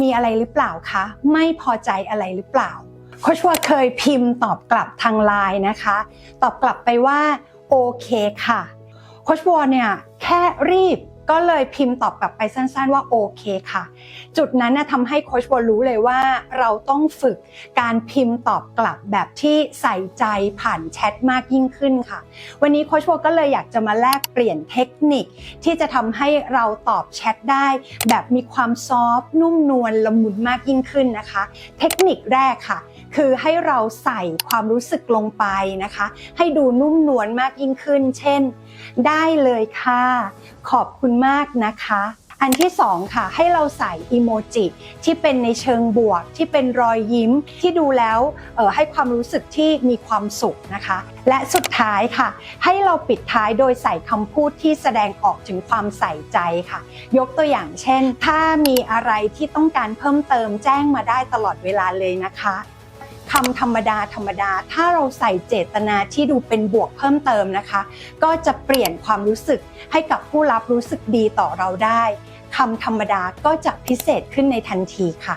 มีอะไรหรือเปล่าคะ ไม่พอใจอะไรหรือเปล่าโคชว่าเคยพิมพ์ตอบกลับทางไลน์นะคะ ตอบกลับไปว่าโอเคค่ะโคชวอเนี่ยแค่รีบ ก็เลยพิมพ์ตอบกลับไปสั้นๆว่าโอเคค่ะ จุดนั้นนะทำให้โค้ชวอรู้เลยว่าเราต้องฝึกการพิมพ์ตอบกลับแบบที่ใส่ใจผ่านแชทมากยิ่งขึ้นค่ะ วันนี้โค้ชวอก็เลยอยากจะมาแลกเปลี่ยนเทคนิค ที่จะทำให้เราตอบแชทได้ แบบมีความซอฟต์นุ่มนวลละมุนมากยิ่งขึ้นนะคะ เทคนิคแรกค่ะ คือให้เราใส่ความรู้สึกลงไปนะคะ ให้ดูนุ่มนวลมากยิ่งขึ้น เช่น ได้เลยค่ะ ขอบคุณมากนะคะอันที่สองค่ะ ให้เราใส่อีโมจิที่เป็นในเชิงบวก ที่เป็นรอยยิ้มที่ดูแล้วออให้ความรู้สึกที่มีความสุขนะคะ และสุดท้ายค่ะ ให้เราปิดท้ายโดยใส่คำพูดที่แสดงออกถึงความใส่ใจค่ะ ยกตัวอย่างเช่น ถ้ามีอะไรที่ต้องการเพิ่มเติมแจ้งมาได้ตลอดเวลาเลยนะคะ คำธรรมดาธรรมดา ถ้าเราใส่เจตนาที่ดูเป็นบวกเพิ่มเติมนะคะ ก็จะเปลี่ยนความรู้สึกให้กับผู้รับรู้สึกดีต่อเราได้คำธรรมดาก็จะพิเศษขึ้นในทันทีค่ะ